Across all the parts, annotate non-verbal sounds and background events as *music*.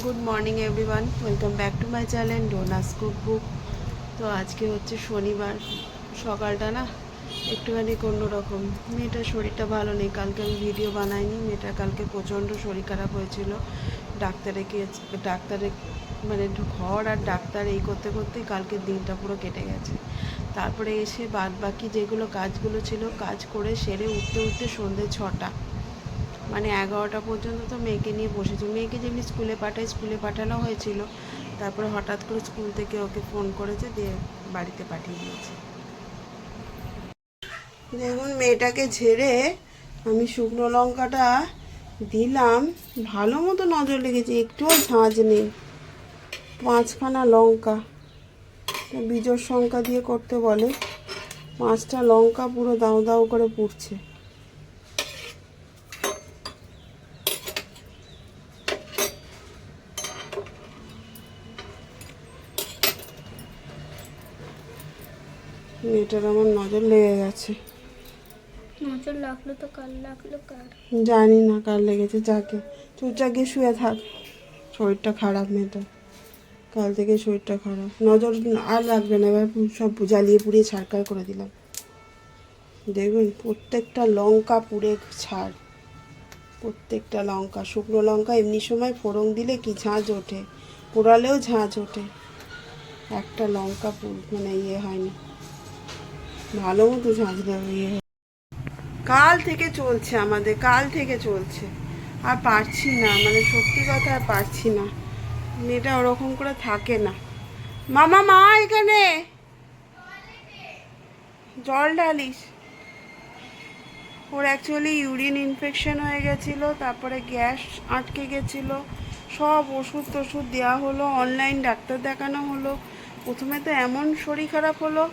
Good morning everyone welcome back to my channel Dona's cook book তো আজকে হচ্ছে শনিবার। সকালটা না একটুখানি অন্যরকম। মেয়েটার শরীরটা ভালো নেই। কালকে আমি ভিডিও বানাইনি। মেয়েটার কালকে প্রচণ্ড শরীর খারাপ হয়েছিল। ডাক্তারে গিয়েছে ডাক্তারে মানে ঘর আর ডাক্তার এই করতে করতেই কালকের দিনটা পুরো কেটে গেছে। তারপরে এসে বাদ বাকি যেগুলো কাজগুলো ছিল, কাজ করে সেরে উঠতে উঠতে সন্ধ্যে ছটা। মানে এগারোটা পর্যন্ত তো মেয়েকে নিয়ে বসেছি। মেয়েকে যেমনি স্কুলে পাঠাই, স্কুলে পাঠানো হয়েছিল। তারপরে হঠাৎ করে স্কুল থেকে ওকে ফোন করেছে দিয়ে বাড়িতে পাঠিয়ে দিয়েছে। দেখুন, মেয়েটাকে ঝেড়ে আমি শুকনো লঙ্কাটা দিলাম। ভালো মতো নজর লেগেছে, একটুও ঝাঁঝ নেই। পাঁচখানা লঙ্কা। বীজর সংখ্যা দিয়ে করতে বলে। পাঁচটা লঙ্কা পুরো দাও দাও করে পুড়ছে। মেয়েটার আমার নজর লেগে গেছে। নজর লাগল তো কাল লাগল কার? জানি না কার লেগেছে যাকে। চুপচাপ গিয়ে শুয়ে থাক। শরীরটা খারাপ মেয়েটা। কাল থেকে শরীরটা খারাপ। নজর আর লাগবে না এবার সব জ্বালিয়ে পুড়িয়ে ছাড়কার করে দিলাম। দেখবেন প্রত্যেকটা লঙ্কা পুড়ে ছাড়। প্রত্যেকটা লঙ্কা শুকনো লঙ্কা এমনি সময় ফোড়ন দিলে কি ঝাঁঝ ওঠে? পোড়ালেও ঝাঁঝ ওঠে। একটা লঙ্কা মানে ইয়ে হয়নি। ভালো মতো ঝাঁঝ দেবে ইয়ে। কাল থেকে চলছে আমাদের, কাল থেকে চলছে। আর পারছি না মানে সত্যি কথা আর পারছি না। মেয়েটা ওরকম করে থাকে না। মামা, মা এখানে! জল ঢালিস। ওর অ্যাকচুয়ালি ইউরিন ইনফেকশন হয়ে গেছিল, তারপরে গ্যাস আটকে গেছিল। সব ওষুধ টষুধ দেওয়া হলো অনলাইন ডাক্তার দেখানো হলো। প্রথমে তো এমন শরীর খারাপ হলো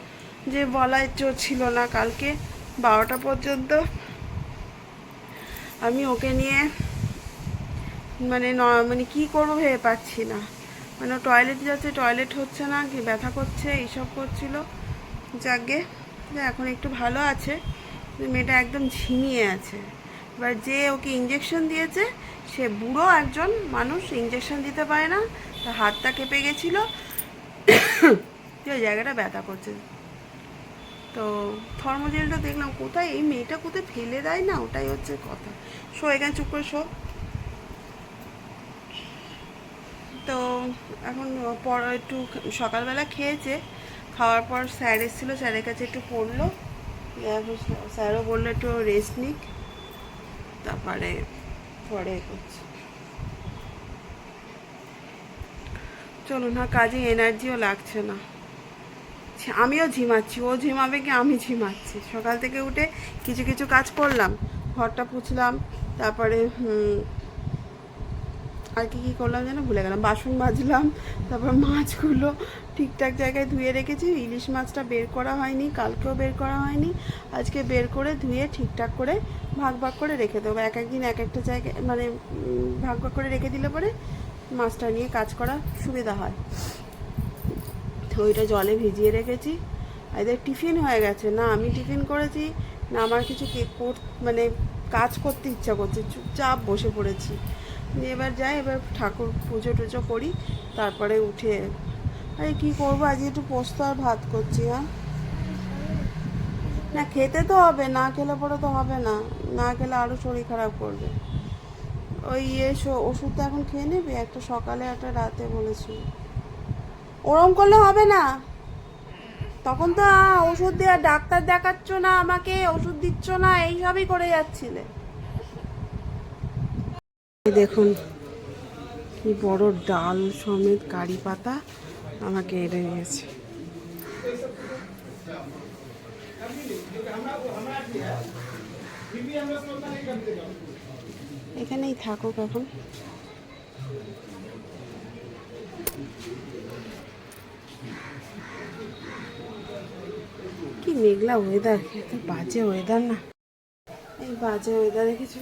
যে জোর ছিল না কালকে বারোটা পর্যন্ত। আমি ওকে নিয়ে মানে ন- মানে কি করব ভেবে পাচ্ছি না। মানে টয়লেট যাচ্ছে টয়লেট হচ্ছে না, কি ব্যথা করছে, এইসব করছিল। যাকে এখন একটু ভালো আছে মেয়েটা একদম ঝিমিয়ে আছে। এবার যে ওকে ইঞ্জেকশন দিয়েছে, সে বুড়ো একজন মানুষ ইঞ্জেকশন দিতে পারে না, তার হাতটা কেঁপে গেছিল। *coughs* জায়গাটা ব্যথা করছে। তো থর্মোজেলটা দেখলাম, কোথায়? এই মেয়েটা কোথায় ফেলে দেয় না? ওটাই হচ্ছে কথা। শো, এখানে চুপ করে শো। তো এখন পর একটু সকালবেলা খেয়েছে, খাওয়ার পর স্যার এসেছিল, স্যারের কাছে একটু পড়ল। স্যারও বলল একটু রেস্ট নিক, তারপরে, পরে করছে। চলুন না কাজে এনার্জিও লাগছে না। আমিও ঝিমাচ্ছি, ও ঝিমাবে কি আমি ঝিমাচ্ছি। সকাল থেকে উঠে কিছু কিছু কাজ করলাম, ঘরটা পুছলাম, তারপরে আর কি কী করলাম যেন ভুলে গেলাম, বাসন মাজলাম, তারপর মাছগুলো ঠিকঠাক জায়গায় ধুয়ে রেখেছি, ইলিশ মাছটা বের করা হয়নি, কালকেও বের করা হয়নি, আজকে বের করে ধুয়ে ঠিকঠাক করে ভাগ ভাগ করে রেখে দেবো। এক একদিন এক একটা জায়গায় মানে ভাগ ভাগ করে রেখে দিলে পরে মাছটা নিয়ে কাজ করা সুবিধা হয়। তো ওইটা জলে ভিজিয়ে রেখেছি। এদের টিফিন হয়ে গেছে। না, আমি টিফিন করেছি, না আমার কিছু কেক মানে কাজ করতে ইচ্ছা করছে। চুপচাপ বসে পড়েছি। এবার যাই, এবার ঠাকুর পুজো টুজো করি, তারপরে উঠে আরে কী করব? আজকে একটু পোস্ত আর ভাত করছি হ্যাঁ? না, খেতে তো হবে, না খেলে পরে তো হবে না। না খেলে আরও শরীর খারাপ করবে। ওই ইয়ে ওষুধটা এখন খেয়ে নেবে? একটা সকালে, একটা রাতে বলেছি ওরম করলে হবে না। তখন তো ওষুধ দেওয়া ডাক্তার দেখাচ্ছ না, আমাকে ওষুধ দিচ্ছ না, এইসবই করে যাচ্ছিলে। দেখুন, কি বড় ডাল সমেত কারি পাতা আমাকে এনে নিয়েছে এখানেই থাকুক এখন। কি মেঘলা ওয়েদার এত বাজে ওয়েদার না। এই বাজে ওয়েদারে কিছু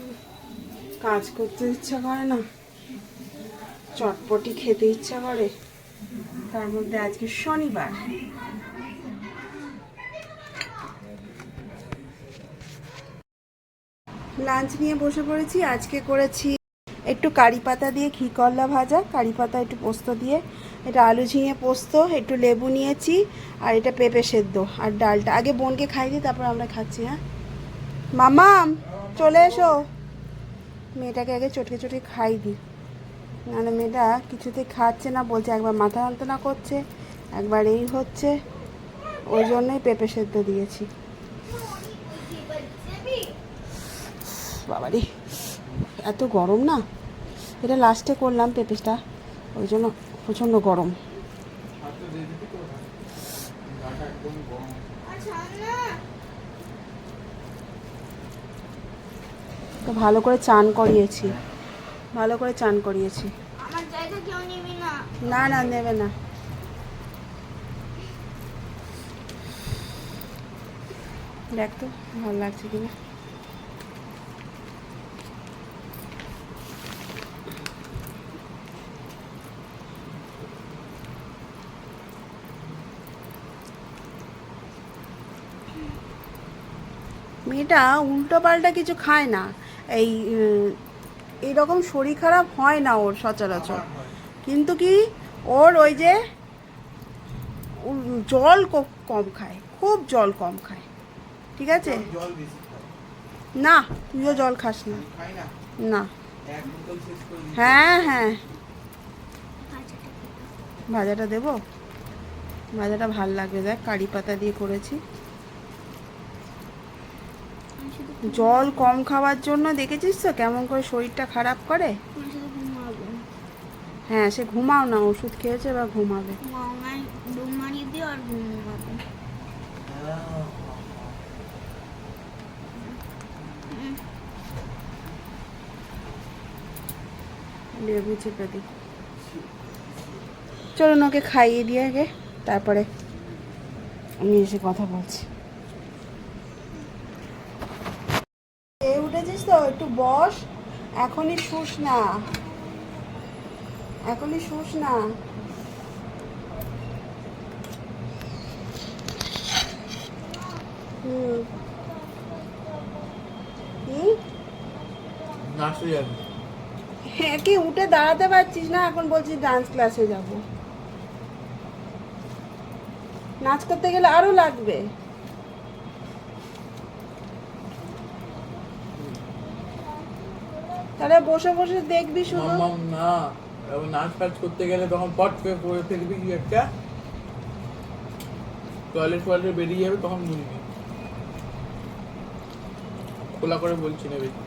কাজ করতে ইচ্ছা করে না। চটপটি খেতে ইচ্ছা করে। তার মধ্যে আজকে শনিবার। লাঞ্চ নিয়ে বসে পড়েছি, আজকে করেছি একটু কারি পাতা দিয়ে ঘি করলা ভাজা, কারি পাতা একটু পোস্ত দিয়ে, এটা আলু ঝিঙে পোস্ত, একটু লেবু নিয়েছি, আর এটা পেঁপে সেদ্ধ, আর ডালটা। আগে বোনকে খাই দিই তারপর আমরা খাচ্ছি হ্যাঁ? মামাম চলে এসো। মেয়েটাকে আগে চটকে চটকে খাই দিই নাহলে মেয়েটা কিছুতেই খাচ্ছে না, বলছে একবার মাথা যন্ত্রণা করছে, একবার এই হচ্ছে, ওই জন্যই পেঁপে সেদ্ধ দিয়েছি। বাবারি, এত গরম না? এটা লাস্টে করলাম পেঁপেটা ওই জন্য প্রচণ্ড গরম। তো ভালো করে চান করিয়েছি। ভালো করে চান করিয়েছি। না না নেবে না। দেখ তো ভালো লাগছে কিনা। মেয়েটা উল্টো পাল্টা কিছু খায় না। এই উম, এইরকম শরীর খারাপ হয় না ওর সচরাচর। কিন্তু কি ওর ওই যে জল কম খায় খুব জল কম খায়। ঠিক আছে? না তুইও জল খাস না। না? হ্যাঁ হ্যাঁ। ভাজাটা দেবো? ভাজাটা ভালো লাগবে দেখ কারি পাতা দিয়ে করেছি আমি শুধু জল কম খাওয়ার জন্য দেখেছিস তো? কেমন করে শরীরটা খারাপ করে? হ্যাঁ সে ঘুমাও না ওষুধ খেয়েছে বা ঘুমাবে। লেবু চেপে দিই চলুন ওকে খাইয়ে দিয়ে আগে তারপরে আমি এসে কথা বলছি। উঠেছিস তো একটু বস। এখনই শুস না। এখনই শুস না। হুম। হ্যাঁ কি উঠে দাঁড়াতে পারছিস না? এখন বলছিস ডান্স ক্লাসে যাব। নাচ করতে গেলে আরও লাগবে। তাহলে বসে বসে দেখবি শুধু। না। নাচ ফাচ করতে গেলে তখন পট করে পড়ে ফেলবি কি একটা। টয়লেট ফয়লেট বেরিয়ে যাবে তখন বুঝবি। খোলা করে বলছি না বেশি।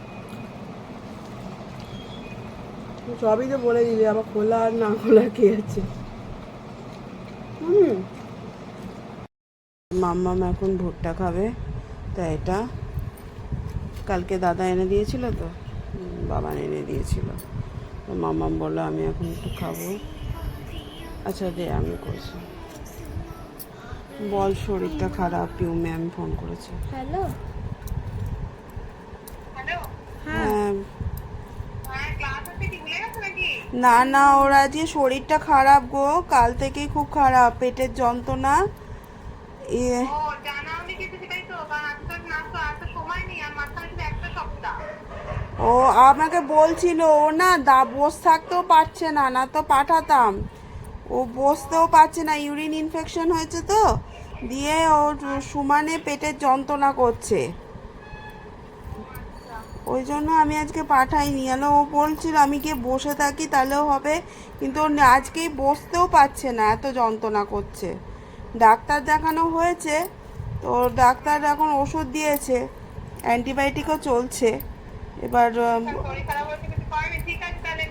সবই তো বলে দিবি আবার খোলা আর না খোলা কি আছে? হুম। মাম্মাম এখন ভুট্টা খাবে তা এটা। কালকে দাদা এনে দিয়েছিল তো। বাবা এনে দিয়েছিল। তো বলল আমি এখন একটু খাব। আচ্ছা দে আমি করছি। বল শরীরটা খারাপ? পিউ ম্যাম ফোন করেছে। হ্যালো। হ্যাঁ। না না ওর আজকে শরীরটা খারাপ গো। কাল থেকেই খুব খারাপ পেটের যন্ত্রণা ইয়ে ও জানাওনি কিছু সেটাই তো কারণ আজকে তো নাচ তো আর তো সময় নেই আর মাঝখানে শুধু একটা সপ্তাহ ও, আমাকে বলছিল, ও না, দা, বস থাকতেও পারছে না না তো পাঠাতাম। ও বসতেও পারছে না, ইউরিন ইনফেকশন হয়েছে তো, দিয়ে ওর সুমানে পেটের যন্ত্রণা করছে। ওই জন্য আমি আজকে পাঠাইনি। আলো ও বলছিল, আমি গিয়ে বসে থাকি, তাহলেও হবে। কিন্তু ও আজকেই বসতেও পারছে না, এত যন্ত্রণা করছে। ডাক্তার দেখানো হয়েছে, তো ডাক্তার এখন ওষুধ দিয়েছে, অ্যান্টিবায়োটিকও চলছে। এবার তাহলে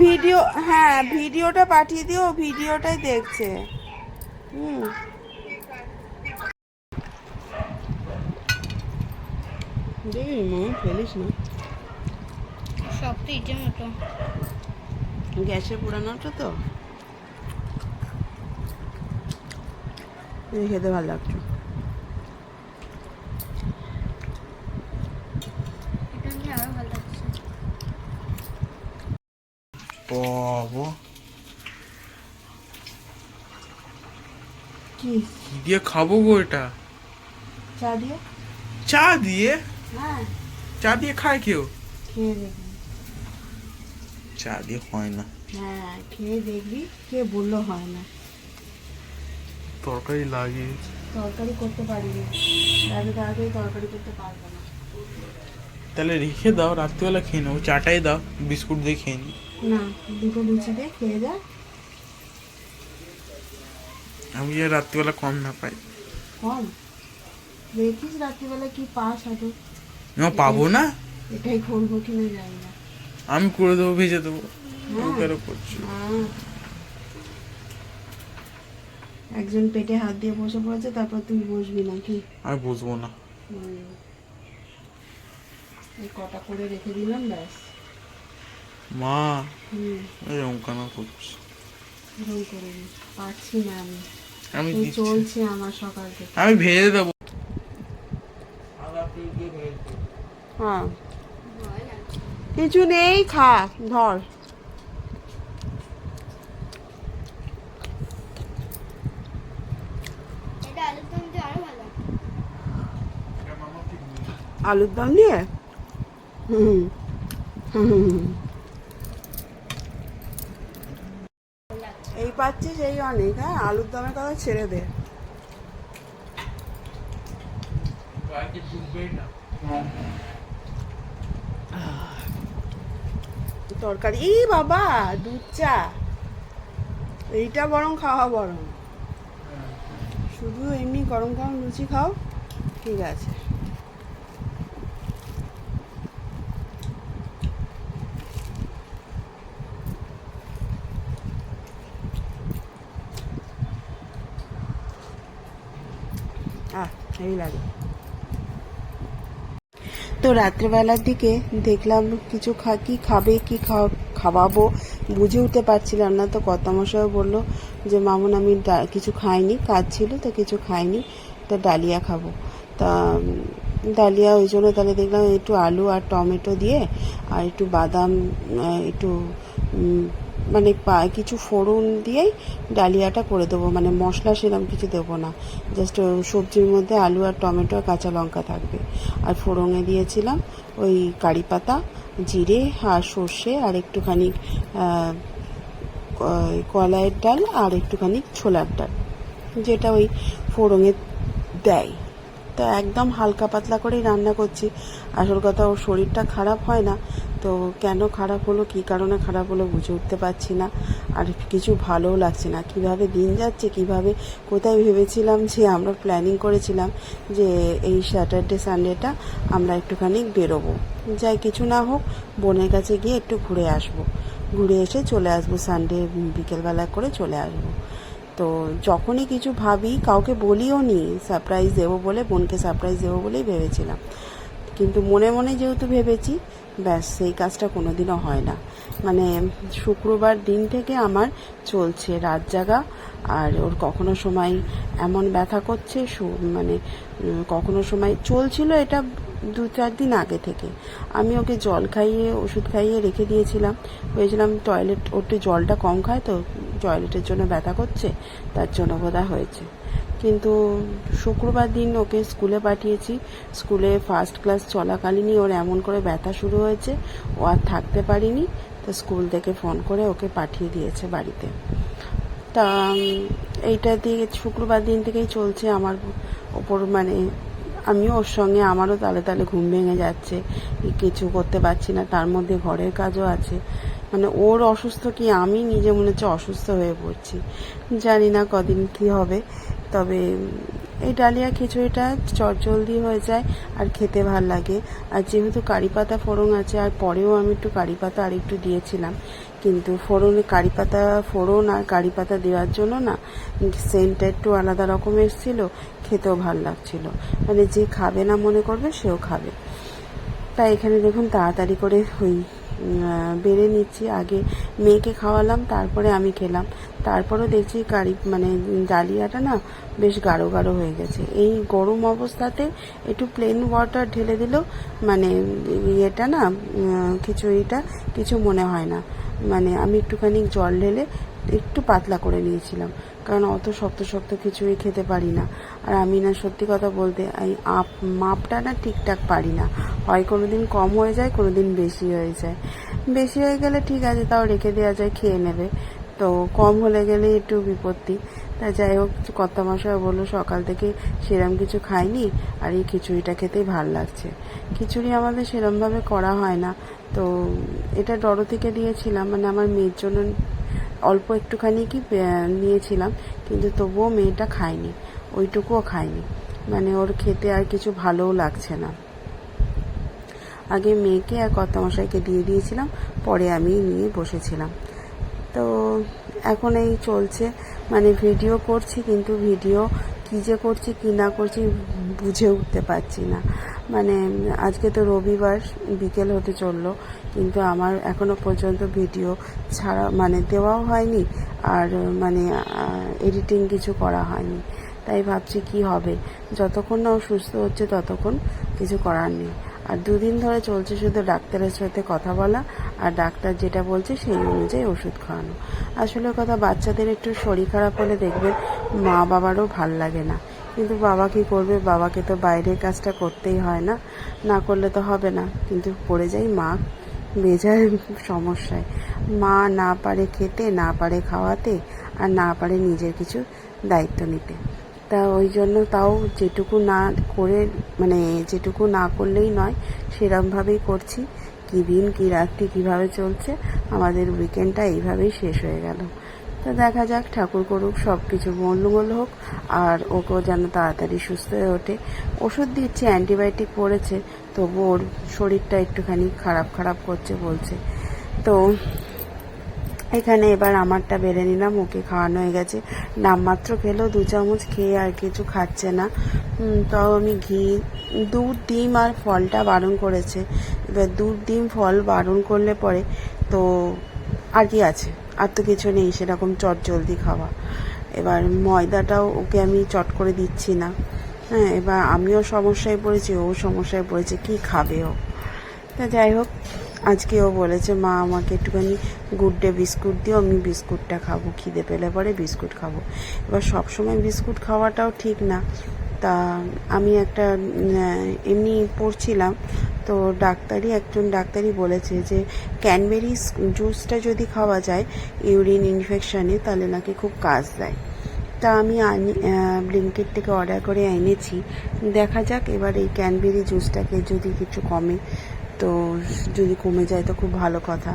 ভিডিও হ্যাঁ ভিডিওটা পাঠিয়ে দিও ভিডিওটাই দেখছে। হুম। মা ফেলিস না। সব তো ইটের মতো। গ্যাসে পোড়ানোটা তো। খেতে ভালো লাগছে এটা নিয়ে আরও ভালো লাগছে বাবা কি? দিয়ে খাব গো এটা। চা দিয়ে? চা দিয়ে? হ্যাঁ। চা দিয়ে খায় কেউ? খেয়ে চা দিয়ে হয় না। হ্যাঁ খেয়ে দেখবি কে বলল হয় না। তরকারি লাগিয়ে তরকারি করতে পারিনি। এত তাড়াতাড়ি তরকারি করতে পারব না। তাহলে রেখে দাও রাত্রিবেলা খেয়ে নেব চাটাই দাও বিস্কুট দিয়ে খেয়ে নি না দুটো লুচি দিয়ে খেয়ে যা। আমি যে রাত্রিবেলা কম না পাই। কম? দেখিস রাত্রিবেলা কি পাস হয়তো না পাবো না। এটাই করব কিনা জানি না। আমি করে দেবো ভেজে দেবো। হ্যাঁ। কেন করছ? আহ। একজন পেটে হাত দিয়ে বসে পড়েছে তারপর তুই বসবি নাকি? আমি বুঝব না। কটা করে রেখে দিলাম ব্যাস। মা এরকম কেন করছ। এরকম করে পারছি না আমি। আমি চলছে আমার সকাল থেকে। আমি ভেজে দেবো। হ্যাঁ। কিছু নেই খা ধর। আলুর দম দিয়ে আরও ভালো। আলুর দম দিয়ে? হুম। হুম এই পাচ্ছিস এই অনেক হ্যাঁ আলুর দমের কথা ছেড়ে দে। তরকারি, ই বাবা, দুধ চা। এইটা বরং খাওয়া বরং। শুধু এমনি গরম গরম লুচি খাও, ঠিক আছে। এই লাগে। তো রাত্রেবেলার দিকে দেখলাম কিছু খা, কি খাবে, কি খাওয়াবো বুঝে উঠতে পারছিলাম না। তো কর্তামশাইও বলল যে, মামুন, আমি কিছু খাইনি, কাজ ছিল তো কিছু খাইনি, তো ডালিয়া খাব। তা ডালিয়া ওই জন্য তাহলে দেখলাম একটু আলু আর টমেটো দিয়ে আর একটু বাদাম একটু মানে কিছু ফোড়ন দিয়েই ডালিয়াটা করে দেবো। মানে মশলা সেরকম কিছু দেবো না। জাস্ট সবজির মধ্যে আলু আর টমেটো আর কাঁচা লঙ্কা থাকবে। আর ফোড়নে দিয়েছিলাম ওই কারি পাতা, জিরে আর সর্ষে আর একটুখানি কলাইয়ের ডাল আর একটুখানি ছোলার ডাল। যেটা ওই ফোড়নে দেয়। তো একদম হালকা পাতলা করেই রান্না করছি। আসল কথা, ওর শরীরটা খারাপ হয় না। তো কেন খারাপ হলো, কী কারণে খারাপ হলো বুঝে উঠতে পারছি না। আর কিছু ভালোও লাগছে না। কীভাবে দিন যাচ্ছে, কীভাবে, কোথায় ভেবেছিলাম যে আমরা প্ল্যানিং করেছিলাম যে এই স্যাটারডে সানডেটা আমরা একটুখানি বেরোবো। যাই কিছু না হোক, বোনের কাছে গিয়ে একটু ঘুরে আসব। ঘুরে এসে চলে আসব সানডে বিকেলবেলা করে চলে আসব। তো যখনই কিছু ভাবি, কাউকে বলিও নি সারপ্রাইজ দেবো বলে, বোনকে সারপ্রাইজ দেবো বলেই ভেবেছিলাম। কিন্তু মনে মনে যেহেতু ভেবেছি, ব্যাস সেই কাজটা কোনো দিনও হয় না। মানে শুক্রবার দিন থেকে আমার চলছে রাত জাগা, আর ওর কখনো সময় এমন ব্যথা করছে মানে কখনো সময় চলছিল এটা দু চার দিন আগে থেকে। আমি ওকে জল খাইয়ে, ওষুধ খাইয়ে রেখে দিয়েছিলাম। ভেবেছিলাম টয়লেট ওর জলটা কম খায়, তো টয়লেটের জন্য ব্যথা করছে, তার জন্য বোধহয় হয়েছে। কিন্তু শুক্রবার দিন ওকে স্কুলে পাঠিয়েছি। স্কুলে ফার্স্ট ক্লাস চলাকালীনই ওর এমন করে ব্যথা শুরু হয়েছে, ও আর থাকতে পারিনি। তো স্কুল থেকে ফোন করে ওকে পাঠিয়ে দিয়েছে বাড়িতে। তা এইটা দিয়ে শুক্রবার দিন থেকেই চলছে আমার ওপর মানে আমিও ওর সঙ্গে আমারও তালে তালে ঘুম ভেঙে যাচ্ছে। কিছু করতে পারছি না, তার মধ্যে ঘরের কাজও আছে। মানে ওর অসুস্থ কি আমি নিজে মনে হচ্ছে অসুস্থ হয়ে পড়ছি। জানি না কদিন কি হবে, তবে এই ডালিয়া খিচুড়িটা চটজলদি হয়ে যায় আর খেতে ভালো লাগে। আর যেহেতু কারি পাতা ফোড়ন আছে, আর পরেও আমি একটু কারি পাতা আর একটু দিয়েছিলাম। কিন্তু ফোড়নে, কারি পাতা ফোড়ন আর কারি পাতা দেওয়ার জন্য না সেন্টটা একটু আলাদা রকম এসেছিল খেতেও ভালো লাগছিল। মানে যে খাবে না মনে করবে, সেও খাবে। তাই এখানে দেখুন তাড়াতাড়ি করে ওই বেড়ে নিচ্ছি। আগে মেয়েকে খাওয়ালাম, তারপরে আমি খেলাম। তারপরেও দেখছি কারি মানে ডালিয়াটা না বেশ গাঢ় গাঢ় হয়ে গেছে। এই গরম অবস্থাতে একটু প্লেন ওয়াটার ঢেলে দিলেও মানে ইয়েটা না খিচুড়িটা কিছু মনে হয় না। মানে আমি একটুখানি জল ঢেলে একটু পাতলা করে নিয়েছিলাম। কারণ অত শক্ত শক্ত খিচুড়ি খেতে পারি না। আর আমি না, সত্যি কথা বলতে, এই আপ, মাপটা না ঠিকঠাক পারি না। হয় কোনো দিন কম হয়ে যায় কোনো দিন বেশি হয়ে যায়। বেশি হয়ে গেলে ঠিক আছে, তাও রেখে দেওয়া যায়, খেয়ে নেবে। তো কম হলে গেলেই একটু বিপত্তি। তা যাই হোক কর্তা মশাই বলল, সকাল থেকে সেরম কিছু খাইনি আর এই খিচুড়িটা খেতেই ভালো লাগছে। খিচুড়ি আমাদের সেরমভাবে করা হয় না। তো এটা ডরো থেকে দিয়েছিলাম মানে আমার মেয়ের জন্য অল্প একটুখানি কি নিয়েছিলাম, কিন্তু তবুও মেয়েটা খায়নি, ওইটুকুও খায়নি। মানে ওর খেতে আর কিছু ভালোও লাগছে না। আগে মেয়েকে আর কর্তামশাইকে দিয়ে দিয়েছিলাম, পরে আমি নিয়ে বসেছিলাম। তো এখন এই চলছে মানে ভিডিও করছি, কিন্তু ভিডিও কী যে করছি, কী না করছি বুঝে উঠতে পারছি না। মানে আজকে তো রবিবার, বিকেল হতে চলল, কিন্তু আমার এখনও পর্যন্ত ভিডিও ছাড়া মানে দেওয়াও হয়নি, আর মানে এডিটিং কিছু করা হয়নি। তাই ভাবছি কি হবে? যতক্ষণ না ও সুস্থ হচ্ছে, ততক্ষণ কিছু করার নেই। আর দুদিন ধরে চলছে শুধু ডাক্তারের সাথে কথা বলা, আর ডাক্তার যেটা বলছে সেই অনুযায়ী ওষুধ খাওয়ানো। আসলে কথা, বাচ্চাদের একটু শরীর খারাপ হলে দেখবেন মা বাবারও ভালো লাগে না। কিন্তু বাবা কি করবে? বাবাকে তো বাইরের কাজটা করতেই হয় না। না করলে তো হবে না। কিন্তু পড়ে যাই মা বেজায় সমস্যায়। মা না পারে খেতে, না পারে খাওয়াতে, আর না পারে নিজের কিছু দায়িত্ব নিতে। তা ওই জন্য তাও যেটুকু না করে মানে যেটুকু না করলেই নয়, সেরমভাবেই করছি। কী দিন, কী রাত্রি, কীভাবে চলছে, আমাদের উইকেন্ডটা এইভাবেই শেষ হয়ে গেল। তো দেখা যাক, ঠাকুর করুক সব কিছু মঙ্গল হোক, আর ওকেও যেন তাড়াতাড়ি সুস্থ হয়ে ওঠে। ওষুধ দিচ্ছে, অ্যান্টিবায়োটিক পড়েছে তবু ওর শরীরটা একটুখানি খারাপ খারাপ করছে বলছে। তো এখানে এবার আমারটা বেড়ে নিলাম, ওকে খাওয়ানো হয়ে গেছে। নামমাত্র খেলেও দু চামচ খেয়ে আর কিছু খাচ্ছে না। তাও আমি ঘি, দুধ, ডিম আর ফলটা বারণ করেছে। এবার দুধ, ডিম, ফল বারণ করলে পরে তো আর কি আছে? আর তো কিছু নেই, সেরকম চট জলদি খাওয়া। এবার ময়দাটাও ওকে আমি চট করে দিচ্ছি না। হ্যাঁ এবার আমিও সমস্যায় পড়েছি, ও সমস্যায় পড়েছে, কি খাবে ও? তা যাই হোক, আজকে ও বলেছে, মা, আমাকে একটুখানি গুড ডে বিস্কুট দিও, আমি বিস্কুটটা খাব, খিদে পেলে পরে বিস্কুট খাব। এবার সব সময় বিস্কুট খাওয়াটাও ঠিক না। তা আমি একটা এমনি পড়ছিলাম তো ডাক্তারই একজন ডাক্তারই বলেছে যে ক্যানবেরি জুসটা যদি খাওয়া যায় ইউরিন ইনফেকশানে তাহলে নাকি খুব কাজ দেয়। তা আমি আনি ব্লিঙ্কেট থেকে অর্ডার করে এনেছি। দেখা যাক এবার এই ক্যানবেরি জুসটাকে যদি কিছু কমে তো যদি কমে যায় তো খুব ভালো কথা।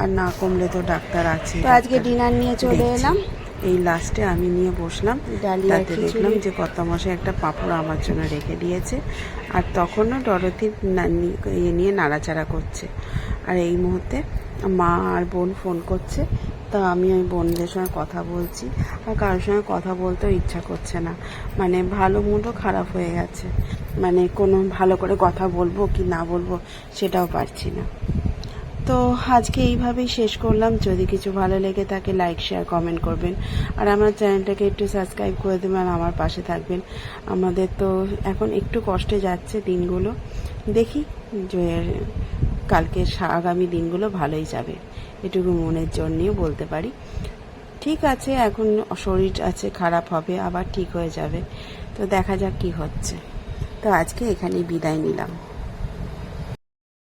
আর না কমলে তো ডাক্তার আছে তো আজকে ডিনার নিয়ে চলে এলাম। এই লাস্টে আমি নিয়ে বসলাম। তাতে দেখলাম যে কর্তামশাই একটা পাঁপড় আমার জন্য রেখে দিয়েছে। আর তখনও ডরথি ইয়ে নিয়ে নাড়াচাড়া করছে। আর এই মুহূর্তে মা আর বোন ফোন করছে। তা আমি ওই বোনদের সঙ্গে কথা বলছি। আর কারোর সঙ্গে কথা বলতেও ইচ্ছা করছে না। মানে ভালো মুডও খারাপ হয়ে গেছে। মানে কোনো ভালো করে কথা বলব কি না বলব সেটাও পারছি না। তো আজকে এইভাবেই শেষ করলাম। যদি কিছু ভালো লেগে থাকে লাইক শেয়ার কমেন্ট করবেন। আর আমার চ্যানেলটাকে একটু সাবস্ক্রাইব করে দেবেন আমার পাশে থাকবেন। আমাদের তো এখন একটু কষ্টে যাচ্ছে দিনগুলো। দেখি যে কালকে আগামী দিনগুলো ভালোই যাবে। এটুকু মনের জোর নিয়ে বলতে পারি। ঠিক আছে, এখন শরীর আছে, খারাপ হবে, আবার ঠিক হয়ে যাবে। তো দেখা যাক কি হচ্ছে। তো আজকে এখানেই বিদায় নিলাম।